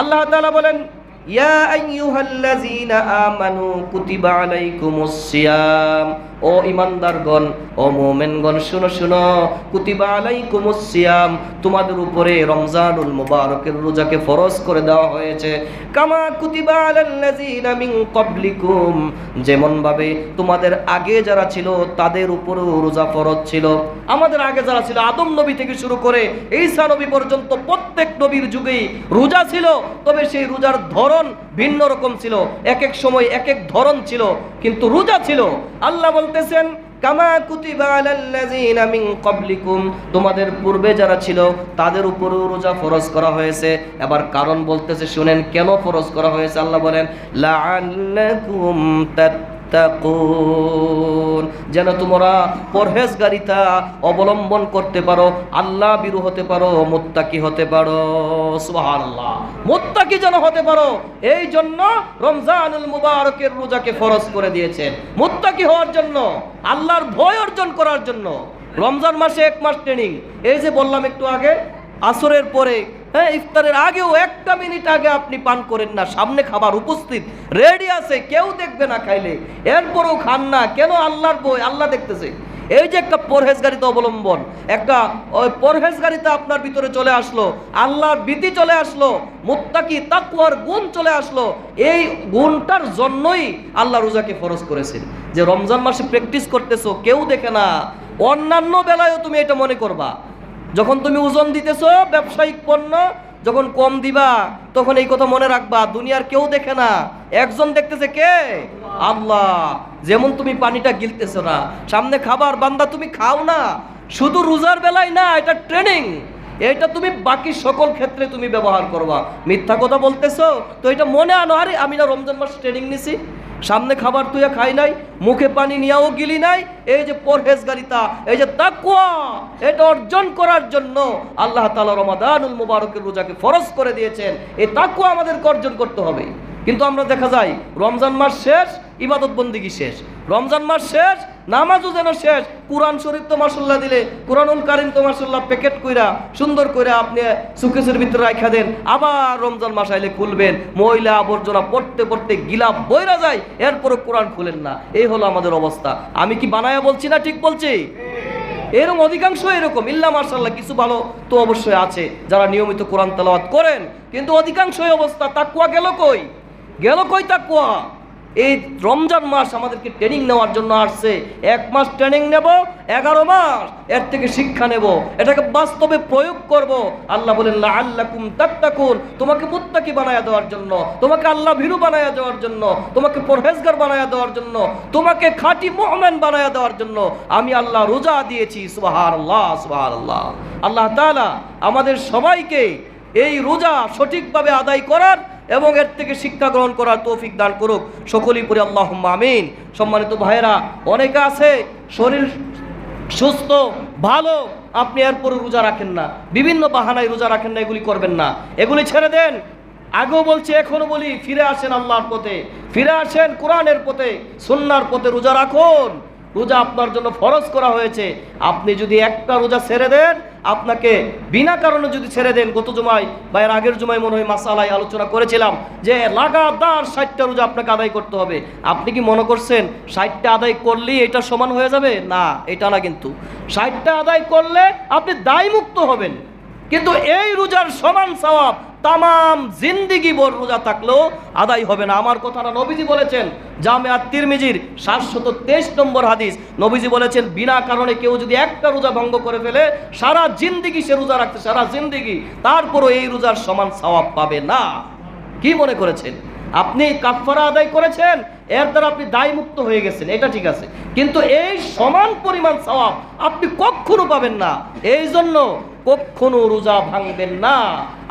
আল্লাহ তাআলা বলেন ইয়া আইয়ুহাল্লাযীনা আমানু কুতিবা আলাইকুমুস সিয়াম। ও ইমানদারগণ, ও মুমিনগণ, শুনো শুনো। কুতিবা আলাইকুমুস সিয়াম। তোমাদের উপরে রমজানুল মুবারকের রোজাকে ফরজ করে দেওয়া হয়েছে। কামা কুতিবা আলাল্লাযীনা মিন ক্বাবলিকুম। যেমন ভাবে তোমাদের আগে যারা ছিল, তাদের উপরেও রোজা ফরজ ছিল। আমাদের আগে যারা ছিল, আদম নবী থেকে শুরু করে ঈসা নবী পর্যন্ত প্রত্যেক নবীর যুগেই রোজা ছিল। তবে সেই রোজার ধরন ভিন্ন রকম ছিল, এক এক সময় এক এক ধরন ছিল, কিন্তু রোজা ছিল। আল্লাহ বলতেছেন, কামা কুতিবা আলাল্লাযীনা তোমাদের পূর্বে যারা ছিল, তাদের উপরেও রোজা ফরজ করা হয়েছে। এবার কারণ বলতেছে, শুনেন কেন ফরজ করা হয়েছে? আল্লাহ বলেন, লাআল্লাকুম যেন তোমরা পরহেজগারিতা অবলম্বন করতে পারো, আল্লাহ বিরু হতে পারো, মুত্তাকি হতে পারো। সুবহানাল্লাহ। মুত্তাকি যেন হতে পারো, এই জন্য রমজানুল মুবারকের রোজাকে ফরজ করে দিয়েছেন। মুত্তাকি হওয়ার জন্য, আল্লাহর ভয় অর্জন করার জন্য। রমজান মাসে এক মাস ট্রেনিং এই যে বললাম একটু আগে, আসরের পরে হ্যাঁ ইফতারের আগেও একটা মিনিট আগে আপনি পান করেন না। সামনে খাবার উপস্থিত। রেডি আছে, কেউ দেখবে না খাইলে। এরপরেও খান না। কেন আল্লাহর বই? আল্লাহ দেখতেছে। এই যে একটা পরহেজগারিতা অবলম্বন, একটা ওই পরহেজগারিতা আপনার ভিতরে চলে আসলো, আল্লাহর ভীতি চলে আসলো, মুত্তাকি তাকওয়ার গুণ চলে আসলো, এই গুণটার জন্যই আল্লাহ রোজাকে ফরজ করেছেন। যে রমজান মাসে প্র্যাকটিস করতেছো, কেউ দেখে না। অন্যান্য বেলায়ও তুমি এটা মনে করবা। যখন তুমি ওজন দিতেছ, ব্যবসায়িক পণ্য যখন কম দিবা, তখন এই কথা মনে রাখবা, দুনিয়ার কেউ দেখে না। একজন দেখতেছে কে? আল্লাহ। যেমন তুমি পানিটা গিলতেছো না, সামনে খাবার বান্দা তুমি খাও না, শুধু রোজার বেলায় না, এটা ট্রেনিং এটা তুমি বাকি সকল ক্ষেত্রে তুমি ব্যবহার করবা। মিথ্যা কথা বলতেছো, তো এটা মনে আনো, আরে আমি না রমজান মাস ট্রেনিং নিছি, সামনে খাবার তুইয়া খাই নাই, মুখে পানি নিয়েও গিলি নাই, এই যে পরহেজগারিতা, এই যে তাকুয়া এটা অর্জন করার জন্য আল্লাহ তাআলা রমাদানুল মুবারকের রোজাকে ফরজ করে দিয়েছেন। এই তাকুয়া আমাদেরকে অর্জন করতে হবে। কিন্তু আমরা দেখা যায়, রমজান মাস শেষ ইবাদত বন্দিগি শেষ। রমজান মাস শেষ নামাজও যেন শেষ, কোরআন শরীফ তো মাসাল্লাহ দিলে, কোরআনুল কারিম তো মাসাল্লাহ প্যাকেট কইরা, সুন্দর করে আপনি সুকেশের ভিতরে রাখা দেন, আবার রমজান মাস আইলে খুলবেন মহিলা আবর্জনা পড়তে পড়তে গিলা বইরা যায় এরপরে কোরআন খুলেন না। এই হলো আমাদের অবস্থা। আমি কি বানায়া বলছি না ঠিক বলছি? এরকম অধিকাংশ এরকম, ইল্লা মার্শাল্লাহ কিছু ভালো তো অবশ্যই আছে, যারা নিয়মিত কোরআন তেলাওয়াত করেন, কিন্তু অধিকাংশই অবস্থা তাকুয়া গেল কই? গেল কই তাকুয়া এই রমজান মাস আমাদেরকে ট্রেনিং নেওয়ার জন্য আসছে। এক মাস ট্রেনিং নেব, এগারো মাস এর থেকে শিক্ষা নেব। এটাকে বাস্তবে প্রয়োগ করব। আল্লাহ বলেন আল্লাকুম তাত্তাকুন। তোমাকে মুত্তাকি বানায়া দেওয়ার জন্য, তোমাকে আল্লাহ ভীরু বানায়া দেওয়ার জন্য, তোমাকে পরহেজগার বানায়া দেওয়ার জন্য, তোমাকে খাঁটি মোহমেন বানায়া দেওয়ার জন্য আমি আল্লাহ রোজা দিয়েছি। সুবাহার আল্লাহ সুবাহার আল্লাহ আল্লাহ তাআলা আমাদের সবাইকে এই রোজা সঠিকভাবে আদায় করার এবং এর থেকে শিক্ষা গ্রহণ করার তৌফিক দান করুক। সকলেই পরে আল্লাহ আমিন। সম্মানিত ভাইয়েরা, অনেকে আছে, শরীর সুস্থ, ভালো, আপনি এরপরে রোজা রাখেন না। বিভিন্ন বাহানায় রোজা রাখেন না, এগুলি করবেন না। এগুলি ছেড়ে দেন। আগেও বলছি এখনও বলি, ফিরে আসেন আল্লাহর পথে। ফিরে আসেন কোরআনের পথে, সুন্নার পথে রোজা রাখুন। রোজা আপনার জন্য ফরজ করা হয়েছে। আপনি যদি একটা রোজা ছেড়ে দেন আপনাকে বিনা কারণে যদি ছেড়ে দেন, গত জুমায় বা এর আগের জুমায় মনে হয় মাসালায় আলোচনা করেছিলাম যে লাগাতার ষাটটা রোজা আপনাকে আদায় করতে হবে। আপনি কি মনে করছেন ষাটটা আদায় করলেই এটা সমান হয়ে যাবে? না, এটা না কিন্তু। ষাটটা আদায় করলে আপনি দায়মুক্ত হবেন। কিন্তু এই রোজার সমান সওয়াব তামাম জিন্দিগি ভর রোজা থাকলেও আদায় হবে না। আমার কথাটা নবীজি বলেছেন জামে আর তিরমিজির সাতশত তেইশ নম্বর হাদিস। নবীজি বলেছেন, বিনা কারণে কেউ যদি একটা রোজা ভঙ্গ করে ফেলে, সারা জিন্দিগি সে রোজা রাখছে সারা জিন্দিগি তারপরও এই রোজার সমান সওয়াব পাবে না। কি মনে করেছেন? আপনি কাফারা আদায় করেছেন, এর দ্বারা আপনি দায়মুক্ত হয়ে গেছেন, এটা ঠিক আছে। কিন্তু এই সমান পরিমাণ সওয়াব আপনি কখনো পাবেন না। এই জন্য কখনো রোজা ভাঙবেন না।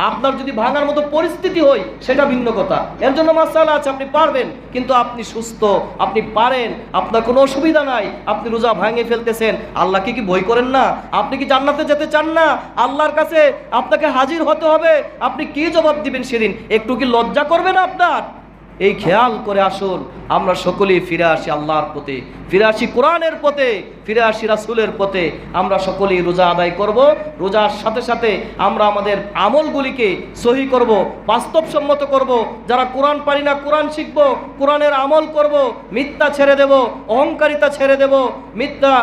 আপনার যদি ভাঙার মতো পরিস্থিতি হয়, সেটা ভিন্ন কথা। এর জন্য মাসালা আছে, আপনি পারবেন, কিন্তু আপনি সুস্থ, আপনি পারেন, আপনার কোনো অসুবিধা নাই, আপনি রোজা ভাঙে ফেলতেছেন। আল্লাহকে কি ভয় করেন না? আপনি কি জান্নাতে যেতে চান না? আল্লাহর কাছে আপনাকে হাজির হতে হবে। আপনি কি জবাব দিবেন সেদিন? একটু কি লজ্জা করবেন আপনার? এই খেয়াল করে আসুন, আমরা সকলেই ফিরে আসি আল্লাহর পথে। ফিরে আসি কোরআনের পথে, ফিরে আসি রাসুলের পথে। আমরা সকলেই রোজা আদায় করব, রোজার সাথে সাথে আমরা আমাদের আমলগুলিকে সহি করব, বাস্তবসম্মত করব। যারা কোরআন পারি না, কোরআন শিখব, কোরআনের আমল করব, মিথ্যা ছেড়ে দেব, অহংকারিতা ছেড়ে দেব, মিথ্যা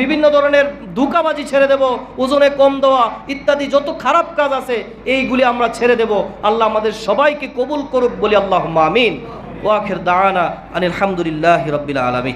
বিভিন্ন ধরনের ধোকাবাজি ছেড়ে দেব, ওজনে কম দেওয়া ইত্যাদি যত খারাপ কাজ আছে, এইগুলি আমরা ছেড়ে দেব। আল্লাহ আমাদের সবাইকে কবুল করুক বলি আল্লাহ আমিন। ওয়াখির দাওয়ানা আনিল হামদুলিল্লাহ রব্বিল আলমী